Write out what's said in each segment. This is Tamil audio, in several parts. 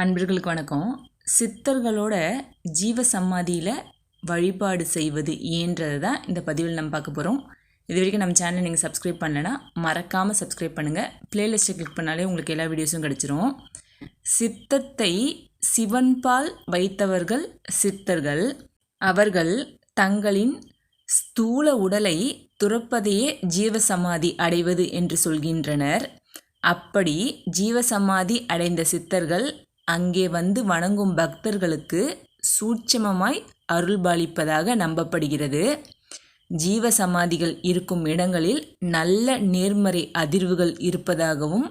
அன்பர்களுக்கு வணக்கம். சித்தர்களோட ஜீவ சமாதியில் வழிபாடு செய்வது ஏன்றது தான் இந்த பதிவில் நம்ம பார்க்க போகிறோம் இது வரைக்கும் நம்ம சேனலை நீங்கள் சப்ஸ்கிரைப் பண்ணலைன்னா மறக்காமல் சப்ஸ்கிரைப் பண்ணுங்கள் பிளேலிஸ்ட்டை கிளிக் பண்ணாலே உங்களுக்கு எல்லா வீடியோஸும் கிடச்சிரும். சித்தத்தை சிவன்பால் வைத்தவர்கள் சித்தர்கள். அவர்கள் தங்களின் ஸ்தூல உடலை துறப்பதையே ஜீவசமாதி அடைவது என்று சொல்கின்றனர். அப்படி ஜீவசமாதி அடைந்த சித்தர்கள் அங்கே வந்து வணங்கும் பக்தர்களுக்கு சூட்சமமாய் அருள்பாலிப்பதாக நம்பப்படுகிறது. ஜீவ சமாதிகள் இருக்கும் இடங்களில் நல்ல நேர்மறை அதிர்வுகள் இருப்பதாகவும்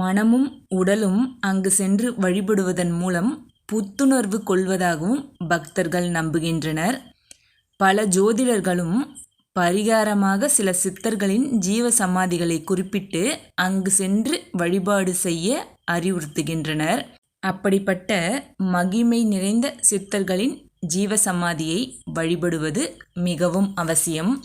மனமும் உடலும் அங்கு சென்று வழிபடுவதன் மூலம் புத்துணர்வு கொள்வதாகவும் பக்தர்கள் நம்புகின்றனர். பல ஜோதிடர்களும் பரிகாரமாக சில சித்தர்களின் ஜீவ சமாதிகளை குறிப்பிட்டு அங்கு சென்று வழிபாடு செய்ய அறிவுறுத்துகின்றனர். அப்படிப்பட்ட மகிமை நிறைந்த சித்தர்களின் ஜீவசமாதியை வழிபடுவது மிகவும் அவசியம்.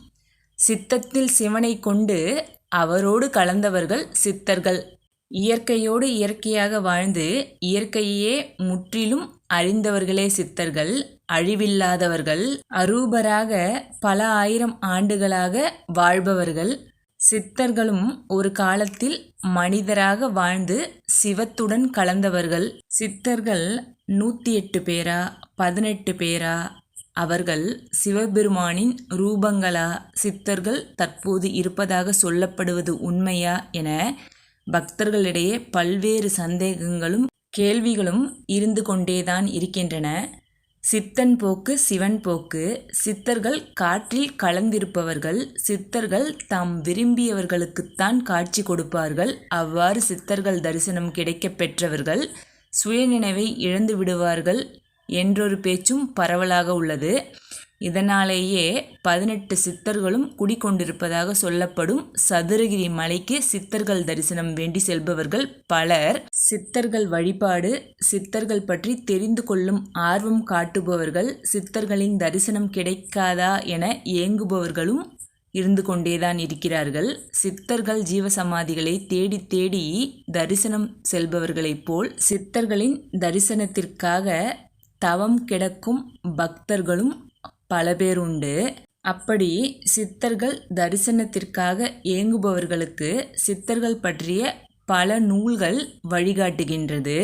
சித்தத்தில் சிவனை கொண்டு அவரோடு கலந்தவர்கள் சித்தர்கள். இயற்கையோடு இயற்கையாக வாழ்ந்து இயற்கையே முற்றிலும் அறிந்தவர்களே சித்தர்கள். அழிவில்லாதவர்கள் அரூபராக பல ஆயிரம் ஆண்டுகளாக வாழ்பவர்கள். சித்தர்களும் ஒரு காலத்தில் மனிதராக வாழ்ந்து சிவத்துடன் கலந்தவர்கள். சித்தர்கள் நூற்றி எட்டு பேரா? பதினெட்டு பேரா? அவர்கள் சிவபெருமானின் ரூபங்களா? சித்தர்கள் தற்போது இருப்பதாக சொல்லப்படுவது உண்மையா என பக்தர்களிடையே பல்வேறு சந்தேகங்களும் கேள்விகளும் இருந்து கொண்டேதான் இருக்கின்றன. சித்தன் போக்கு சிவன் போக்கு. சித்தர்கள் காற்றில் கலந்திருப்பவர்கள் சித்தர்கள் தாம் விரும்பியவர்களுக்குத்தான் காட்சி கொடுப்பார்கள். அவ்வாறு சித்தர்கள் தரிசனம் கிடைக்கப் பெற்றவர்கள் சுயநினைவை இழந்து விடுவார்கள் என்றொரு பேச்சும் பரவலாக உள்ளது. இதனாலேயே பதினெட்டு சித்தர்களும் குடிக்கொண்டிருப்பதாக சொல்லப்படும் சதுரகிரி மலைக்கு சித்தர்கள் தரிசனம் வேண்டி செல்பவர்கள் பலர். சித்தர்கள் வழிபாடு சித்தர்கள் பற்றி தெரிந்து கொள்ளும் ஆர்வம் காட்டுபவர்கள் சித்தர்களின் தரிசனம் கிடைக்காதா என ஏங்குபவர்களும் இருந்து கொண்டேதான் இருக்கிறார்கள். சித்தர்கள் ஜீவசமாதிகளை தேடி தேடி தரிசனம் செல்பவர்களைப் போல் சித்தர்களின் தரிசனத்திற்காக தவம் கிடக்கும் பக்தர்களும் பல பேர் உண்டு. அப்படி சித்தர்கள் தரிசனத்திற்காக ஏங்குபவர்களுக்கு சித்தர்கள் பற்றிய பல நூல்கள் வழிகாட்டுகின்றது.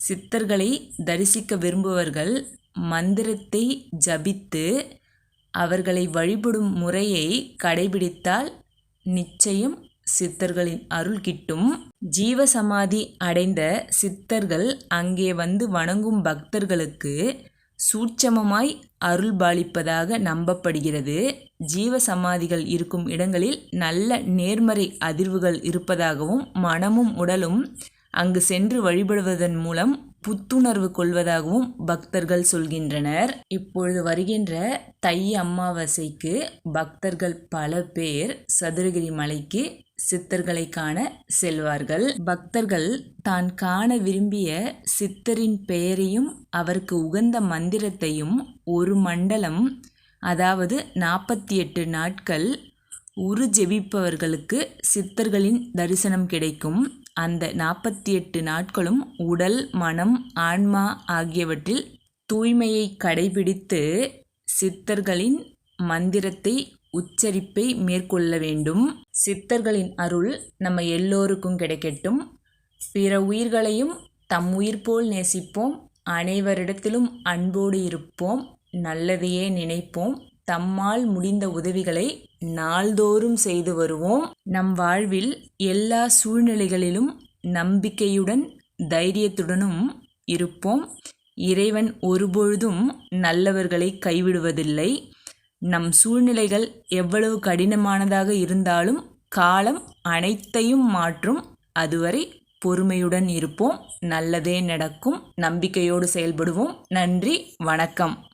சித்தர்களை தரிசிக்க விரும்புவர்கள் மந்திரத்தை ஜபித்து அவர்களை வழிபடும் முறையை கடைபிடித்தால் நிச்சயம் சித்தர்களின் அருள் கிட்டும். ஜீவசமாதி அடைந்த சித்தர்கள் அங்கே வந்து வணங்கும் பக்தர்களுக்கு சூட்சமமாய் அருள்பாலிப்பதாக நம்பப்படுகிறது. ஜீவ சமாதிகள் இருக்கும் இடங்களில் நல்ல நேர்மறை அதிர்வுகள் இருப்பதாகவும் மனமும் உடலும் அங்கு சென்று வழிபடுவதன் மூலம் புத்துணர்வு கொள்வதாகவும் பக்தர்கள் சொல்கின்றனர். இப்பொழுது வருகின்ற தை அமாவாசைக்கு பக்தர்கள் பல பேர் சதுரகிரி மலைக்கு சித்தர்களை காண செல்வார்கள். பக்தர்கள் தான் காண விரும்பிய சித்தரின் பெயரையும் அவருக்கு உகந்த மந்திரத்தையும் ஒரு மண்டலம் அதாவது நாற்பத்தி எட்டு நாட்கள் உரு ஜெபிப்பவர்களுக்கு சித்தர்களின் தரிசனம் கிடைக்கும். அந்த நாற்பத்தி எட்டு நாட்களும் உடல் மனம் ஆன்மா ஆகியவற்றில் தூய்மையை கடைபிடித்து சித்தர்களின் மந்திரத்தை உச்சரிப்பை மேற்கொள்ள வேண்டும். சித்தர்களின் அருள் நம்ம எல்லோருக்கும் கிடைக்கட்டும். பிற உயிர்களையும் தம் உயிர் போல் நேசிப்போம். அனைவரிடத்திலும் அன்போடு இருப்போம். நல்லதையே நினைப்போம். தம்மால் முடிந்த உதவிகளை நாள்தோறும் செய்து வருவோம். நம் வாழ்வில் எல்லா சூழ்நிலைகளிலும் நம்பிக்கையுடன் தைரியத்துடனும் இருப்போம். இறைவன் ஒருபொழுதும் நல்லவர்களை கைவிடுவதில்லை. நம் சூழ்நிலைகள் எவ்வளவு கடினமானதாக இருந்தாலும் காலம் அனைத்தையும் மாற்றும். அதுவரை பொறுமையுடன் இருப்போம். நல்லதே நடக்கும். நம்பிக்கையோடு செயல்படுவோம். நன்றி. வணக்கம்.